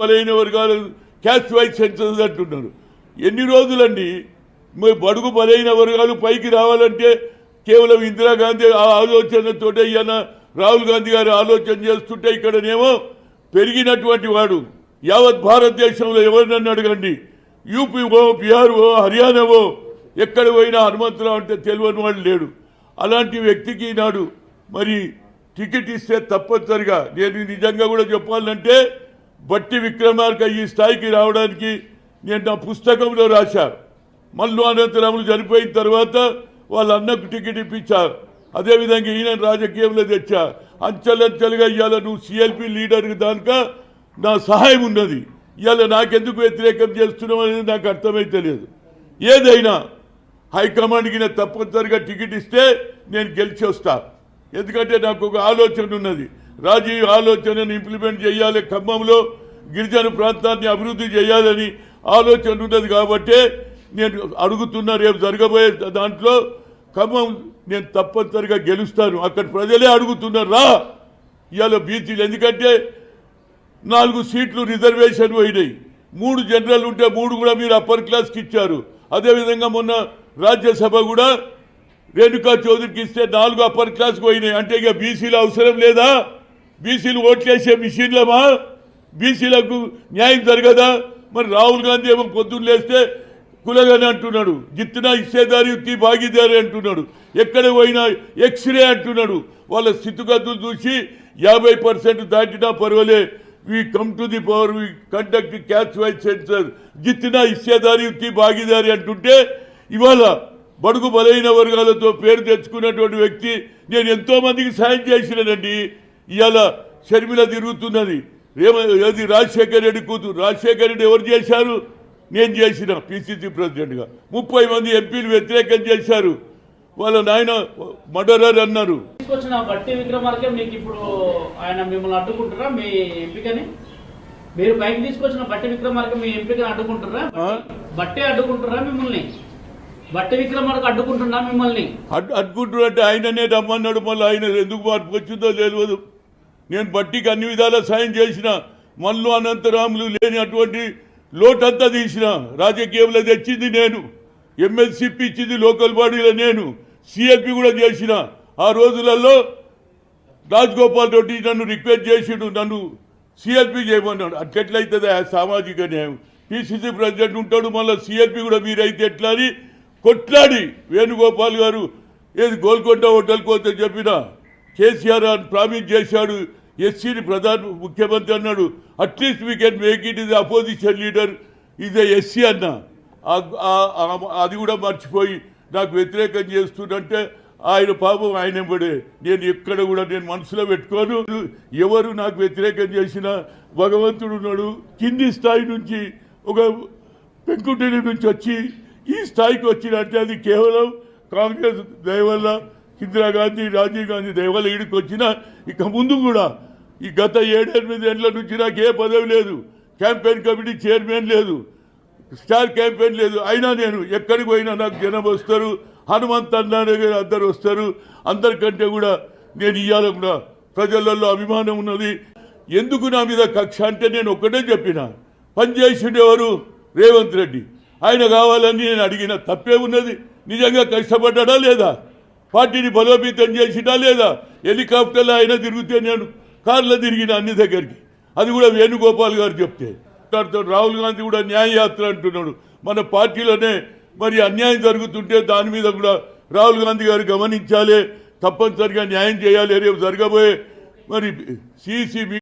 బలైన వర్గాలు cash wise census అంటున్నారు. ఎన్ని రోజులండి? మరి బడుగు బలైన వర్గాలు పైకి రావాలంటే కేవలం ఇందిరాగాంధీ ఆ ఆలోచనతోటే ఈయన రాహుల్ గాంధీ గారు ఆలోచన చేస్తుంటే ఇక్కడనేమో పెరిగినటువంటి వాడు. యావత్ భారతదేశంలో ఎవరినన్ను అడగండి? యూపీఓ బీహార్వో హర్యానావో ఎక్కడ పోయినా హనుమంతరావు అంటే తెలియని వాడు లేడు. అలాంటి వ్యక్తికి నాడు మరి టికెట్ ఇస్తే తప్పనిసరిగా. నేను నిజంగా కూడా చెప్పాలంటే బట్టి విక్రమార్క ఈ స్థాయికి రావడానికి నేను నా పుస్తకంలో రాశా. మల్లు అనంతరాములు చనిపోయిన తర్వాత వాళ్ళ అన్నకు టికెట్ ఇప్పించారు అదేవిధంగా ఈయన రాజకీయంలో తెచ్చా. అంచెలంచెలుగా ఇవాళ నువ్వు సిఎల్పి లీడర్కి దానిక నా సహాయం ఉన్నది. ఇవాళ నాకెందుకు వ్యతిరేకం చేస్తున్నావు అనేది నాకు అర్థమైతే లేదు ఏదైనా హైకమాండ్కి నేను తప్పనిసరిగా టికెట్ ఇస్తే నేను గెలిచి వస్తా ఎందుకంటే నాకు ఒక ఆలోచన ఉన్నది. రాజీవ్ ఆలోచనను ఇంప్లిమెంట్ చేయాలి ఖమ్మంలో గిరిజన ప్రాంతాన్ని అభివృద్ధి చేయాలని ఆలోచన ఉన్నది కాబట్టే నేను అడుగుతున్నా రేపు జరగబోయే దాంట్లో ఖమ్మం నేను తప్పనిసరిగా గెలుస్తాను. అక్కడ ప్రజలే అడుగుతున్నారు రా! ఇవాళ బీసీలు ఎందుకంటే నాలుగు సీట్లు రిజర్వేషన్ పోయినాయి. మూడు జనరల్ ఉంటే మూడు కూడా మీరు అప్పర్ క్లాస్కి ఇచ్చారు. అదేవిధంగా మొన్న రాజ్యసభ కూడా రేణుకా చౌదరికి ఇస్తే నాలుగు అప్పర్ క్లాస్కి పోయినాయి. అంటే ఇక బీసీలు అవసరం లేదా? బీసీలు ఓట్లేసే మిషన్లమా? బీసీలకు న్యాయం జరగదా? మరి రాహుల్ గాంధీ ఏమో పొద్దున్న లేస్తే కులగని అంటున్నాడు జిత్తున ఇచ్చేదారి ఉత్తి భాగీదారి అంటున్నాడు ఎక్కడ పోయినా ఎక్స్రే అంటున్నాడు. వాళ్ళ స్థితిగతులు చూసి యాభై పర్సెంట్ దాటినా పర్వాలే. We come to the power we conduct caste wise census జిత్తిన ఇచ్చేదారి ఉత్తి భాగీదారి అంటుంటే ఇవాళ బడుగు బలైన వర్గాలతో పేరు తెచ్చుకున్నటువంటి వ్యక్తి నేను ఎంతోమందికి సాయం చేసినానండి. ఇవాళ షర్మిల తిరుగుతున్నది. ఏమ ఏది రాజశేఖర రెడ్డి కూతురు? రాజశేఖర రెడ్డి ఎవరు చేశారు? నేను చేసిన పిసిసి ప్రెసిడెంట్గా. ముప్పై మంది ఎంపీలు వ్యతిరేకం చేశారు. వాళ్ళ నాయన మర్డరర్ అన్నారు. తీసుకొచ్చిన మీకు ఇప్పుడు ఆయన మిమ్మల్ని అడ్డుకుంటారా మీ ఎంపికని? మీరు పైకి తీసుకొచ్చిన బట్టి విక్రమార్క మీ ఎంపికని అడ్డుకుంటారా? బట్టి అడ్డుకుంటారా మిమ్మల్ని? బట్టి విక్రమార్క అడ్డుకుంటున్నా మిమ్మల్ని? అడ్ అడ్డుకుంటున్నట్టే ఆయననే రమ్మన్నాడు. మళ్ళీ ఆయన ఎందుకు మార్పు వచ్చిందో తెలియదు నేను బట్టికి అన్ని విధాలా సాయం చేసిన మల్లు అనంతరాములు లేని అటువంటి లోటంతా తీసిన రాజకీయంలో తెచ్చింది నేను. ఎమ్మెల్సీ ఇచ్చింది లోకల్ బాడీలో నేను. సిఎల్పి కూడా చేసిన. ఆ రోజులలో రాజగోపాల్ రెడ్డి నన్ను రిక్వెస్ట్ చేసిండు నన్ను సిఎల్పి చేయమన్నాడు. అట్లెట్లయితుంది ఆ సామాజిక న్యాయం? పిసిసి ప్రెసిడెంట్ ఉంటాడు మళ్ళీ సిఎల్పి కూడా మీరైతే ఎట్లా అని కొట్లాడి వేణుగోపాల్ గారు ఏది గోల్కొండ హోటల్కి వస్తే చెప్పిన కేసీఆర్ అని ప్రామిస్ చేశాడు. ఎస్సీని ప్రధాన ముఖ్యమంత్రి అన్నాడు. At least we can make it is opposition leader is SC అన్న. అది కూడా మర్చిపోయి నాకు వ్యతిరేకం చేస్తుందంటే ఆయన పాపం ఆయన ఎంబడే నేను ఎక్కడ కూడా నేను మనసులో పెట్టుకోను. ఎవరు నాకు వ్యతిరేకం చేసినా భగవంతుడు ఉన్నాడు. కింది స్థాయి నుంచి ఒక పెంకుటిని నుంచి వచ్చి ఈ స్థాయికి వచ్చినట్టే అది కేవలం కాంగ్రెస్ దయవల్ల ఇందిరాగాంధీ రాజీవ్ గాంధీ దేవాలయ ఇడికి ఈడికి వచ్చిన ఇక ముందు కూడా ఈ గత ఏడెనిమిది ఏళ్ళ నుంచి నాకు ఏ పదవి లేదు. క్యాంపెయిన్ కమిటీ చైర్మన్ లేదు. స్టార్ క్యాంపెయిన్ లేదు. అయినా నేను ఎక్కడికి పోయినా నాకు జనం వస్తారు. హనుమంత్ అన్నారే గారు అందరు వస్తారు. అందరికంటే కూడా నేను ఇవాళ కూడా ప్రజలలో అభిమానం ఉన్నది. ఎందుకు నా మీద కక్ష అంటే నేను ఒక్కటే చెప్పిన. పనిచేసిండు ఎవరు? రేవంత్ రెడ్డి. ఆయన కావాలని నేను అడిగిన తప్పే ఉన్నది. నిజంగా కష్టపడ్డా లేదా? పార్టీని బలోపేతం చేసినా లేదా? హెలికాప్టర్లో అయినా తిరిగితే నేను కార్లో తిరిగిన అన్ని దగ్గరికి. అది కూడా వేణుగోపాల్ గారు చెప్తే. రాహుల్ గాంధీ కూడా న్యాయయాత్ర అంటున్నాడు. మన పార్టీలోనే మరి అన్యాయం జరుగుతుంటే దాని మీద కూడా రాహుల్ గాంధీ గారు గమనించాలి. తప్పనిసరిగా న్యాయం చేయాలి. రేపు జరగబోయే మరి సిసిబి